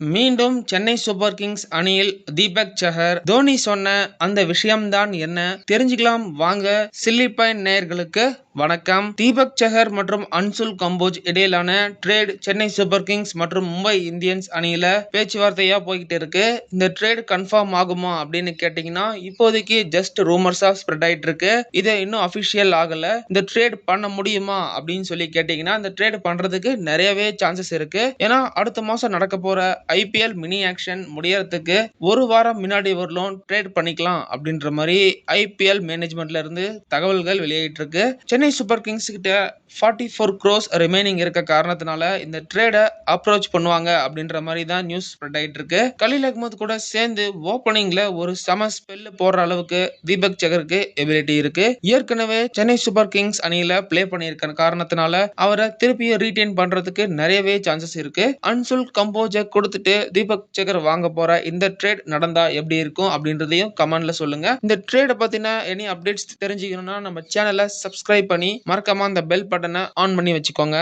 மீண்டும் Chennai super Kings அணியில் தீபக் சஹர். தோனி சொன்ன அந்த விஷயம்தான் என்ன? தெரிஞ்சுக்கலாம் வாங்க சில்லிப்பாயின் நேயர்களுக்கு வணக்கம். தீபக் சஹர் மற்றும் அன்சுல் கம்போஜ் இடையிலான ட்ரேட் சென்னை சூப்பர் கிங்ஸ் மற்றும் மும்பை இந்தியன்ஸ் அணியில பேச்சுவார்த்தையா போய்கிட்டு இருக்கு. இந்த ட்ரேட் கன்ஃபார்ம் ஆகுமா அப்படின்னு கேட்டீங்கன்னா இப்போதைக்கு ஜஸ்ட் ரூமர்ஸா ஸ்ப்ரெட் ஆயிட்டு இருக்கு. இது இன்னும் அபிஷியல் ஆகல. இந்த ட்ரேட் பண்ண முடியுமா அப்படின்னு சொல்லி கேட்டீங்கன்னா இந்த ட்ரேட் பண்றதுக்கு நிறையவே சான்சஸ் இருக்கு. ஏன்னா அடுத்த மாசம் நடக்க போற ஐபிஎல் மினி ஆக்ஷன் முடியறதுக்கு ஒரு வாரம் முன்னாடி வரலும் ட்ரேட் பண்ணிக்கலாம் அப்படின்ற மாதிரி ஐபிஎல் மேனேஜ்மெண்ட்ல இருந்து தகவல்கள் வெளியிட்டு இருக்கு சென்னை சூப்பர் கிங்ஸ் கிட்ட ஃபார்ட்டி ஃபோர் க்ரோஸ் ரிமைனிங் இருக்க காரணத்தினால இந்த ட்ரேடை அப்ரோச் பண்ணுவாங்க அப்படின்ற மாதிரி தான் நியூஸ் ஸ்ப்ரெட் ஆகிட்டு இருக்கு கலீல் அகமது கூட சேர்ந்து ஓப்பனிங்ல ஒரு சம ஸ்பெல் போடுற அளவுக்கு தீபக் சகருக்கு எபிலிட்டி இருக்கு. ஏற்கனவே சென்னை சூப்பர் கிங்ஸ் அணியில ப்ளே பண்ணியிருக்க காரணத்தினால அவரை திருப்பியும் ரீட்டைன் பண்றதுக்கு நிறையவே சான்சஸ் இருக்கு. அன்சுல் கம்போஜை கொடுத்துட்டு தீபக் சேகர் வாங்க போற இந்த ட்ரேட் நடந்தா எப்படி இருக்கும் அப்படின்றதையும் கமெண்ட்ல சொல்லுங்க. இந்த ட்ரேடை பத்தின எனி அப்டேட்ஸ் தெரிஞ்சுக்கணும்னா நம்ம சேனலை சப்ஸ்கிரைப் பண்ணி மறக்காம அந்த பெல் பட்டனை ஆன் பண்ணி வச்சுக்கோங்க.